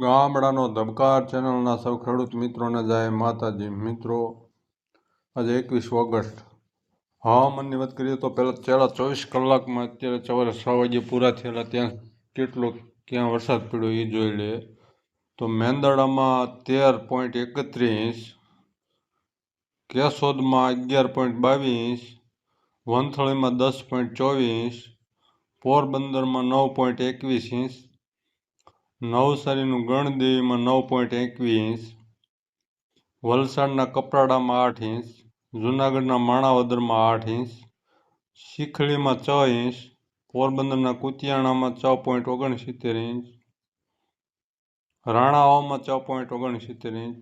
ગામડાનો ધબકાર ચેનલના સૌ ખેડૂત મિત્રોને જાય માતાજી. મિત્રો, આજે એકવીસ ઓગસ્ટ. હવામાનની વાત કરીએ તો પહેલાં છેલ્લા ચોવીસ કલાકમાં અત્યારે સવારે છ વાગે પૂરા થયેલા ત્યાં કેટલો ક્યાં વરસાદ પડ્યો એ જોઈ લે. તો મેંદરડામાં તેર પોઈન્ટ એકત્રીસ, કેશોદમાં અગિયાર પોઈન્ટ બાવીસ, વંથળીમાં દસ પોઈન્ટ ચોવીસ, પોરબંદરમાં નવ પોઈન્ટ એકવીસ ઇંચ નવસારીનું ગણદેવીમાં નવ પોઈન્ટ એકવીસ, વલસાડના કપરાડામાં આઠ ઇંચ, જૂનાગઢના માણાવદરમાં આઠ ઇંચ, શીખડીમાં છ ઇંચ, પોરબંદરના કુતિયાણામાં છ પોઈન્ટ ઓગણસિત્તેર ઇંચ રાણાઓમાં છ પોઈન્ટ ઓગણસિત્તેર ઇંચ,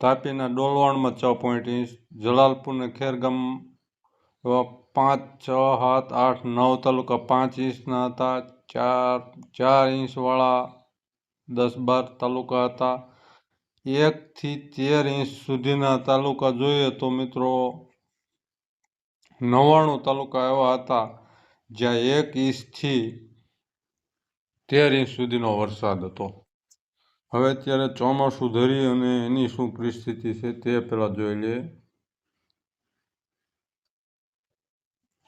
તાપીના ડોલવાણમાં છ પોઈન્ટ ઇંચ, જલાલપુરના ખેરગામ પાંચ, છ, સાત, આઠ, નવ તાલુકા, પાંચ ઇંચના હતા, ચાર ચાર ઇંચવાળા દસ, બાર તાલુકા હતા. એકથી તેર ઇંચ સુધીના તાલુકા જોઈએ તો મિત્રો નવ્વાણું તાલુકા એવા હતા, જ્યાં એક ઇંચથી તેર ઇંચ સુધીનો વરસાદ હતો. હવે અત્યારે ચોમાસું ધરી અને એની શું પરિસ્થિતિ છે તે પહેલાં જોઈ લઈએ.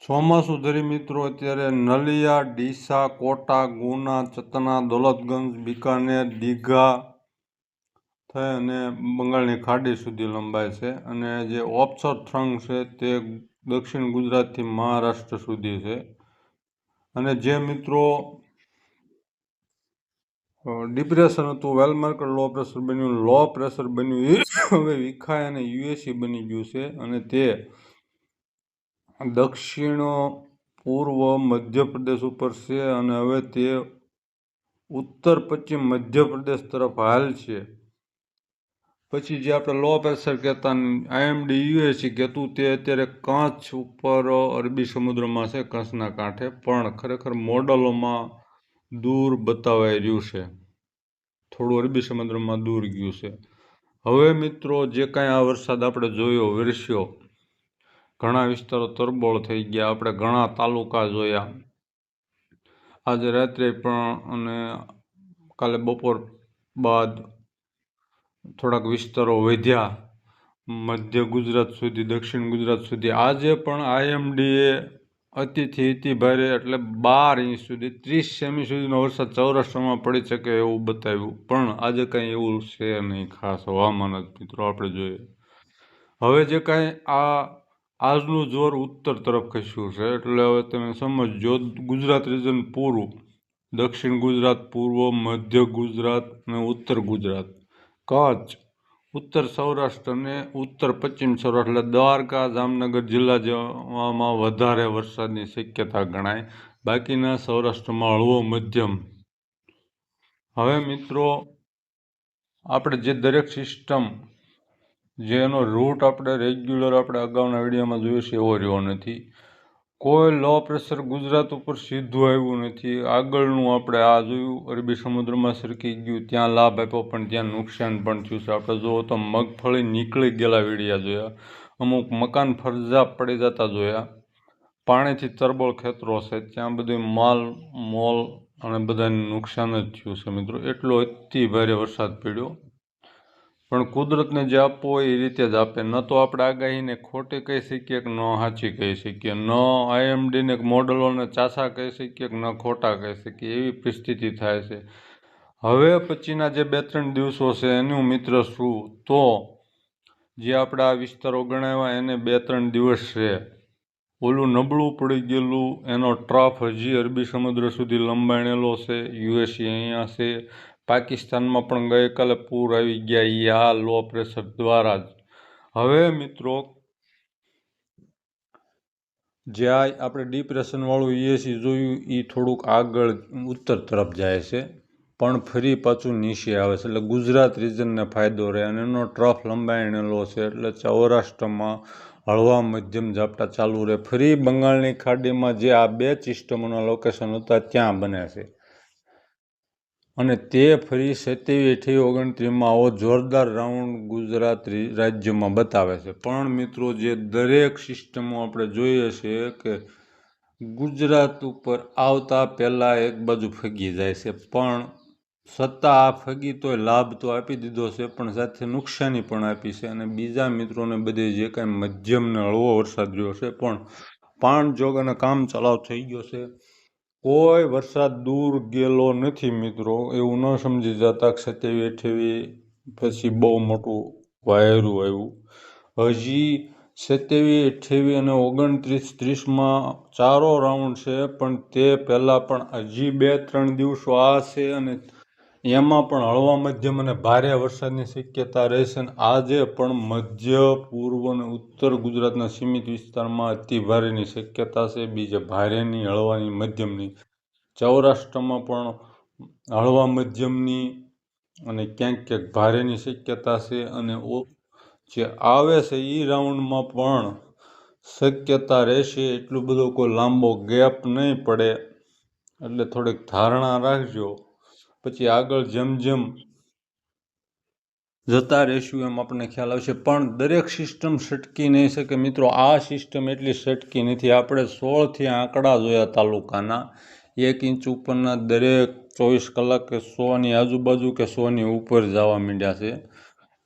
ચોમાસું ધરી મિત્રો, અત્યારે નલિયા, ડીસા, કોટા, ગુના, ચતના, દોલતગંજ, બિકાનેર, દીઘા થઈ અને બંગાળની ખાડી સુધી લંબાય છે. અને જે ઓપ્સર થ્રંગ છે તે દક્ષિણ ગુજરાતથી મહારાષ્ટ્ર સુધી છે. અને જે મિત્રો ડિપ્રેશન હતું વેલમાર્કર લો પ્રેશર બન્યું, લો પ્રેશર બન્યું, એ હવે વિખાય અને યુએસી બની ગયું છે. અને તે દક્ષિણ, પૂર્વ, મધ્યપ્રદેશ ઉપર છે અને હવે તે ઉત્તર, પશ્ચિમ મધ્યપ્રદેશ તરફ હાલ છે. પછી જે આપણે લો પ્રેશર કહેતા આઈએમડી યુએસી કહેતું તે અત્યારે કચ્છ ઉપર અરબી સમુદ્રમાં છે કચ્છના કાંઠે, પણ ખરેખર મોડલોમાં દૂર બતાવાઈ રહ્યું છે. થોડું અરબી સમુદ્રમાં દૂર ગયું છે. હવે મિત્રો, જે કાંઈ આ વરસાદ આપણે જોયો, વરસ્યો ઘણા વિસ્તારો તરબોળ થઈ ગયા. આપણે ઘણા તાલુકા જોયા. આજે રાત્રે પણ અને કાલે બપોર બાદ થોડાક વિસ્તારો વધ્યા. મધ્ય ગુજરાત સુધી, દક્ષિણ ગુજરાત સુધી. આજે પણ આઈએમડીએ અતિથી અતિ ભારે એટલે બાર ઇંચ સુધી, ત્રીસ સેમી સુધીનો વરસાદ સૌરાષ્ટ્રમાં પડી શકે એવું બતાવ્યું. પણ આજે કાંઈ એવું છે નહીં ખાસ હવામાન જ મિત્રો આપણે જોઈએ. હવે જે કાંઈ આ આજનું જોર ઉત્તર તરફ ખસ્યું છે. એટલે હવે તમે સમજો ગુજરાત રિજન પૂરું. દક્ષિણ ગુજરાત, પૂર્વ, મધ્ય ગુજરાત અને ઉત્તર ગુજરાત. કચ્છ, ઉત્તર સૌરાષ્ટ્ર અને ઉત્તર પશ્ચિમ સૌરાષ્ટ્ર. એટલે દ્વારકા, જામનગર જિલ્લા જેવામાં વધારે વરસાદની શક્યતા ગણાય. બાકીના સૌરાષ્ટ્રમાં હળવો, મધ્યમ. હવે મિત્રો, આપણે જે દરેક સિસ્ટમ જેનો રૂટ આપણે રેગ્યુલર આપણે અગાઉના વિડીયોમાં જોયું છે, એવો રહ્યો નથી. કોઈ લો પ્રેશર ગુજરાત ઉપર સીધું આવ્યું નથી. આગળનું આપણે આ જોયું, અરબી સમુદ્રમાં સરકી ગયું, ત્યાં લાભ આપ્યો, પણ ત્યાં નુકસાન પણ થયું છે. આપણે જોવો તો મગફળી નીકળી ગયેલા વીડિયા જોયા. અમુક મકાન ફરજા પડી જતા જોયા. પાણીથી તરબોળ ખેતરો છે. ત્યાં બધું માલ, મોલ અને બધાને નુકસાન જ થયું છે મિત્રો. એટલો અતિ ભારે વરસાદ પડ્યો. પણ કુદરતને જે આપવો હોય એ રીતે જ આપે. ન તો આપણે આગાહીને ખોટી કહી શકીએ કે ન સાચી કહી શકીએ. ન આઈએમડીને મોડલોને ચાસા કહી શકીએ કે ન ખોટા કહી શકીએ. એવી પરિસ્થિતિ થાય છે. હવે પછીના જે બે ત્રણ દિવસો છે એનું મિત્ર શું તો જે આપણા વિસ્તારો ગણાવ્યા એને બે ત્રણ દિવસ છે. ઓલું નબળું પડી ગયેલું, એનો ટ્રફ હજી અરબી સમુદ્ર સુધી લંબાણેલો છે. યુએસી અહીંયા છે. પાકિસ્તાનમાં પણ ગઈકાલે પૂર આવી ગયા. એ આ લો પ્રેશર દ્વારા જ. હવે મિત્રો, જે આ આપણે ડિપ્રેશનવાળું યુએસી જોયું એ થોડુંક આગળ ઉત્તર તરફ જાય છે. પણ ફરી પાછું નીચે આવે છે. એટલે ગુજરાત રિજનને ફાયદો રહે. અને એનો ટ્રફ લંબાણેલો છે. એટલે સૌરાષ્ટ્રમાં હળવા મધ્યમ ઝાપટા ચાલુ રહે. ફરી બંગાળની ખાડીમાં જે આ બે સિસ્ટમોના લોકેશન હતા, ત્યાં બને છે. અને તે ફરી અઠ્યાવીસ ઓગણત્રીસમાં આવો જોરદાર રાઉન્ડ ગુજરાત રાજ્યમાં બતાવે છે. પણ મિત્રો, જે દરેક સિસ્ટમો આપણે જોઈએ છે કે ગુજરાત ઉપર આવતા પહેલાં એક બાજુ ફગી જાય છે. પણ છતાં આ ફગીતોય લાભ તો આપી દીધો છે, પણ સાથે નુકસાની પણ આપી છે અને બીજા મિત્રોને બધે જે કાંઈ મધ્યમને હળવો વરસાદ રહ્યો છે, પણ પાણ જોગ અને કામ ચલાવ થઈ ગયો છે. કોઈ વરસાદ દૂર ગયેલો નથી મિત્રો, એવું ન સમજી જતા સત્યાવી અઠ્યાવી પછી બહુ મોટું વાયરું આવ્યું. હજી સત્યાવી અઠ્યાવી અને ઓગણત્રીસ ત્રીસમાં ચારો રાઉન્ડ છે, પણ તે પહેલાં પણ હજી બે ત્રણ દિવસો આ છે અને એમાં પણ હળવા મધ્યમ અને ભારે વરસાદની શક્યતા રહેશે અને આજે પણ મધ્ય, પૂર્વ અને ઉત્તર ગુજરાતના સીમિત વિસ્તારમાં અતિ ભારેની શક્યતા છે. બીજે ભારેની, હળવાની મધ્યમની. સૌરાષ્ટ્રમાં પણ હળવા મધ્યમની અને ક્યાંક ક્યાંક ભારેની શક્યતા છે અને જે આવે છે એ રાઉન્ડમાં પણ શક્યતા રહેશે. એટલું બધો કોઈ લાંબો ગેપ નહીં પડે. એટલે થોડીક ધારણા રાખજો. પછી આગળ જેમ જેમ જતા રહેશું એમ આપણને ખ્યાલ આવશે. પણ દરેક સિસ્ટમ સટકી નહીં શકે. મિત્રો, આ સિસ્ટમ એટલી સટકી નથી. આપણે સોળથી આંકડા જોયા તાલુકાના. એક ઇંચ ઉપરના દરેક ચોવીસ કલાકે સોની આજુબાજુ કે સોની ઉપર જવા માંડ્યા છે.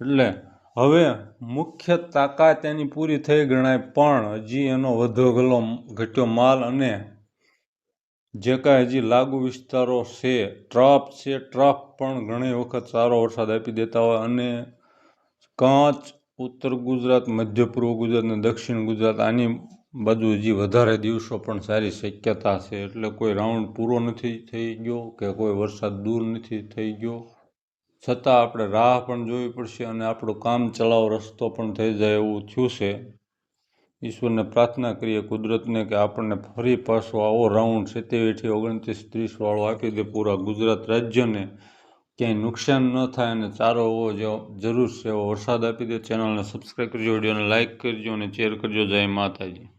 એટલે હવે મુખ્ય તાકાત એની પૂરી થઈ ગણાય. પણ હજી એનો વધો ગલો ઘટ્યો માલ અને જે કાંઈ હજી લાગુ વિસ્તારો છે ટ્રફ છે ટ્રફ પણ ઘણી વખત સારો વરસાદ આપી દેતા હોય અને કાંચ, ઉત્તર ગુજરાત, મધ્ય પૂર્વ ગુજરાત અને દક્ષિણ ગુજરાત આની બાજુ હજી વધારે દિવસો પણ સારી શક્યતા છે. એટલે કોઈ રાઉન્ડ પૂરો નથી થઈ ગયો કે કોઈ વરસાદ દૂર નથી થઈ ગયો. છતાં આપણે રાહ પણ જોવી પડશે અને આપણું કામ ચલાવ રસ્તો પણ થઈ જાય એવું થયું છે. ઈશ્વરને પ્રાર્થના કરીએ, કુદરતને કે આપણને ફરી પાછો આવો રાઉન્ડ સિત્તેરથી ઓગણત્રીસ ત્રીસવાળો આપી દે પૂરા ગુજરાત રાજ્યને. ક્યાંય નુકસાન ન થાય અને સારો હોવો જો જરૂર છે એવો વરસાદ આપી દે. ચેનલને સબસ્ક્રાઈબ કરજો, વિડીયોને લાઇક કરજો અને શેર કરજો. જય માતાજી.